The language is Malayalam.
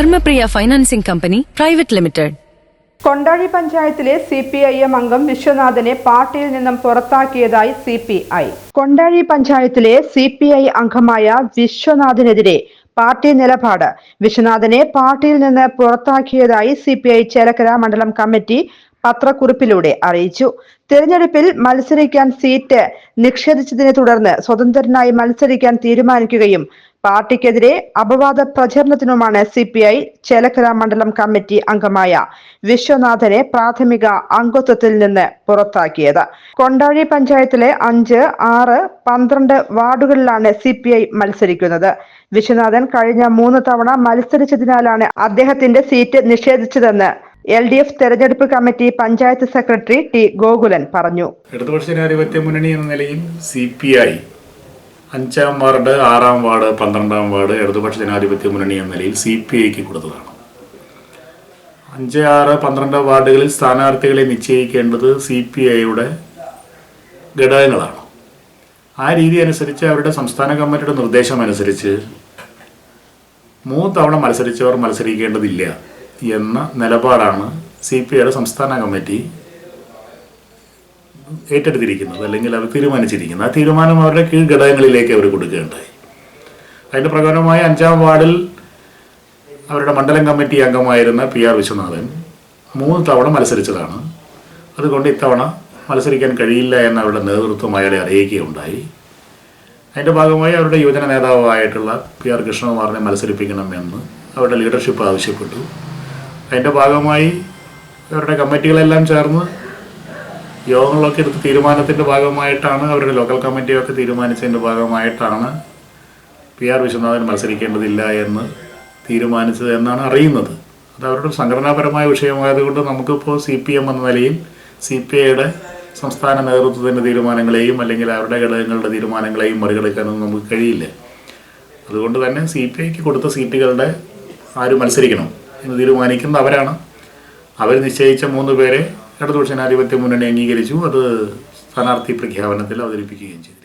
Dharmapriya financing company private limited. Kondazhi പഞ്ചായത്തിലെ സി പി ഐ എം അംഗം വിശ്വനാഥനെ പാർട്ടിയിൽ നിന്നും പുറത്താക്കിയതായി സി പി ഐ കൊണ്ടാഴി പഞ്ചായത്തിലെ സി പി ഐ അംഗമായ വിശ്വനാഥിനെതിരെ പാർട്ടി നിലപാട്. വിശ്വനാഥനെ പാർട്ടിയിൽ നിന്ന് പുറത്താക്കിയതായി സി പി ഐ ചേലക്കര മണ്ഡലം കമ്മിറ്റി പത്രക്കുറിപ്പിലൂടെ അറിയിച്ചു. തിരഞ്ഞെടുപ്പിൽ മത്സരിക്കാൻ സീറ്റ് നിഷേധിച്ചതിനെ തുടർന്ന് സ്വതന്ത്രനായി മത്സരിക്കാൻ തീരുമാനിക്കുകയും പാർട്ടിക്കെതിരെ അപവാദ പ്രചരണത്തിനുമാണ് സി പി ഐ ചേലക്കര മണ്ഡലം കമ്മിറ്റി അംഗമായ വിശ്വനാഥനെ പ്രാഥമിക അംഗത്വത്തിൽ നിന്ന് പുറത്താക്കിയത്. കൊണ്ടാഴി പഞ്ചായത്തിലെ അഞ്ച് ആറ് പന്ത്രണ്ട് വാർഡുകളിലാണ് സി പി ഐ മത്സരിക്കുന്നത്. വിശ്വനാഥൻ കഴിഞ്ഞ മൂന്ന് തവണ മത്സരിച്ചതിനാലാണ് അദ്ദേഹത്തിന്റെ സീറ്റ് നിഷേധിച്ചതെന്ന് എൽ ഡി എഫ് തെരഞ്ഞെടുപ്പ് committee panchayat secretary T Gokulan പറഞ്ഞു. ഇടതുപക്ഷ ജനാധിപത്യ മുന്നണി എന്ന നിലയിൽ സി പി ഐ അഞ്ചാം വാർഡ് ആറാം വാർഡ് പന്ത്രണ്ടാം വാർഡ് ഇടതുപക്ഷ ജനാധിപത്യ മുന്നണി എന്ന നിലയിൽ സി പി ഐക്ക് കൊടുത്തതാണ്. അഞ്ച് ആറ് പന്ത്രണ്ട് വാർഡുകളിൽ സ്ഥാനാർത്ഥികളെ നിശ്ചയിക്കേണ്ടത് സി പി ഐയുടെ ഘടകങ്ങളാണ്. ആ രീതി അനുസരിച്ച് അവരുടെ സംസ്ഥാന കമ്മിറ്റിയുടെ നിർദ്ദേശം അനുസരിച്ച് മൂന്ന് തവണ മത്സരിച്ചവർ മത്സരിക്കേണ്ടതില്ല. എന്ന നിലപാടാണ് സി പി ഐയുടെ സംസ്ഥാന കമ്മിറ്റി ഏറ്റെടുത്തിരിക്കുന്നത് അല്ലെങ്കിൽ അവർ തീരുമാനിച്ചിരിക്കുന്നത്. ആ തീരുമാനം അവരുടെ കീഴ് ഘടകങ്ങളിലേക്ക് അവർ കൊടുക്കുകയുണ്ടായി. അതിന്റെ പ്രകാരമായി അഞ്ചാം വാർഡിൽ അവരുടെ മണ്ഡലം കമ്മിറ്റി അംഗമായിരുന്ന പി ആർ വിശ്വനാഥൻ മൂന്ന് തവണ മത്സരിച്ചതാണ്. അതുകൊണ്ട് ഇത്തവണ മത്സരിക്കാൻ കഴിയില്ല എന്ന് അവരുടെ നേതൃത്വം അയാളെ അറിയിക്കുകയുണ്ടായി. അതിന്റെ ഭാഗമായി അവരുടെ യുവജന നേതാവായിട്ടുള്ള പി ആർ കൃഷ്ണകുമാറിനെ മത്സരിപ്പിക്കണമെന്ന് അവരുടെ ലീഡർഷിപ്പ് ആവശ്യപ്പെട്ടു. അതിന്റെ ഭാഗമായി അവരുടെ കമ്മിറ്റികളെല്ലാം ചേർന്ന് യോഗങ്ങളൊക്കെ എടുത്ത് തീരുമാനത്തിന്റെ ഭാഗമായിട്ടാണ് അവരുടെ ലോക്കൽ കമ്മിറ്റിയൊക്കെ തീരുമാനിച്ചതിന്റെ ഭാഗമായിട്ടാണ് പി ആർ വിശ്വനാഥൻ മത്സരിക്കേണ്ടതില്ല എന്ന് തീരുമാനിച്ചത് എന്നാണ് അറിയുന്നത്. അത് അവരുടെ സംഘടനാപരമായ വിഷയമായതുകൊണ്ട് നമുക്കിപ്പോൾ സി പി എം എന്ന നിലയിൽ സി പി ഐയുടെ സംസ്ഥാന നേതൃത്വത്തിന്റെ തീരുമാനങ്ങളെയും അല്ലെങ്കിൽ അവരുടെ ഘടകങ്ങളുടെ തീരുമാനങ്ങളെയും മറികടക്കാനൊന്നും നമുക്ക് കഴിയില്ല. അതുകൊണ്ട് തന്നെ സി പി ഐക്ക് കൊടുത്ത സീറ്റുകളുടെ ആര് മത്സരിക്കണം? എന്ന് തീരുമാനിക്കുന്ന അവരാണ് അവർ നിശ്ചയിച്ച മൂന്ന് പേരെ ഇടതുപക്ഷ ജനാധിപത്യ മുന്നണി അംഗീകരിച്ചു. അത് സ്ഥാനാർത്ഥി പ്രഖ്യാപനത്തിൽ അവതരിപ്പിക്കുകയും ചെയ്തിരിക്കുന്നു